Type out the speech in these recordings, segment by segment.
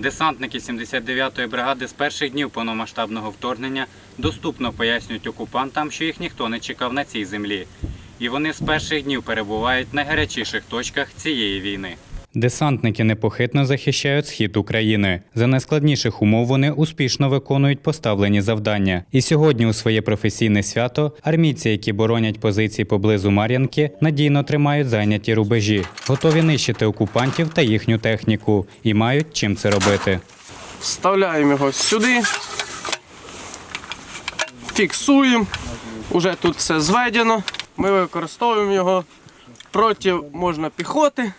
Десантники 79-ї бригади з перших днів повномасштабного вторгнення доступно пояснюють окупантам, що їх ніхто не чекав на цій землі. І вони з перших днів перебувають в найгарячіших точках цієї війни. Десантники непохитно захищають схід України. За найскладніших умов вони успішно виконують поставлені завдання. І сьогодні у своє професійне свято армійці, які боронять позиції поблизу Мар'янки, надійно тримають зайняті рубежі, готові нищити окупантів та їхню техніку і мають чим це робити. Вставляємо його сюди. Фіксуємо. Уже тут все зведено. Ми використовуємо його проти можна піхоти,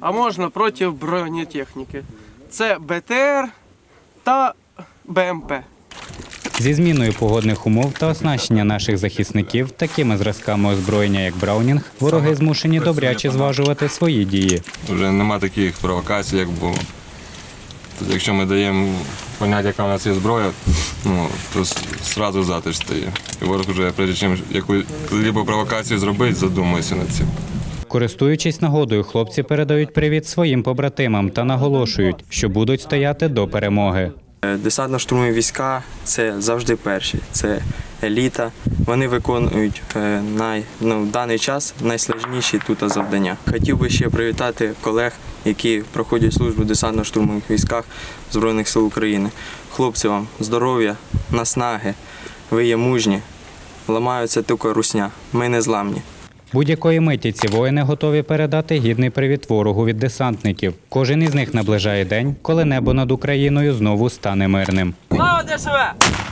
а можна проти бронетехніки. Це БТР та БМП. Зі зміною погодних умов та оснащення наших захисників такими зразками озброєння, як Браунінг, вороги змушені добряче зважувати свої дії. Вже нема таких провокацій, як було. Тобто, якщо ми даємо поняття, яка в нас є зброя, ну, то зразу затиш стає. І ворог вже, прежде чим яку-либо провокацію зробити, задумується над цим. Користуючись нагодою, хлопці передають привіт своїм побратимам та наголошують, що будуть стояти до перемоги. Е, Десантно-штурмові війська це завжди перші, це еліта. Вони виконують е, най, ну, в даний час найсложніші тут завдання. Хотів би ще привітати колег, які проходять службу в десантно-штурмових військах Збройних сил України. Хлопці вам здоров'я, наснаги, ви є мужні, ламаються тільки русня. Ми не зламні. Будь-якої миті ці воїни готові передати гідний привіт ворогу від десантників. Кожен із них наближає день, коли небо над Україною знову стане мирним. Слава ДШВ!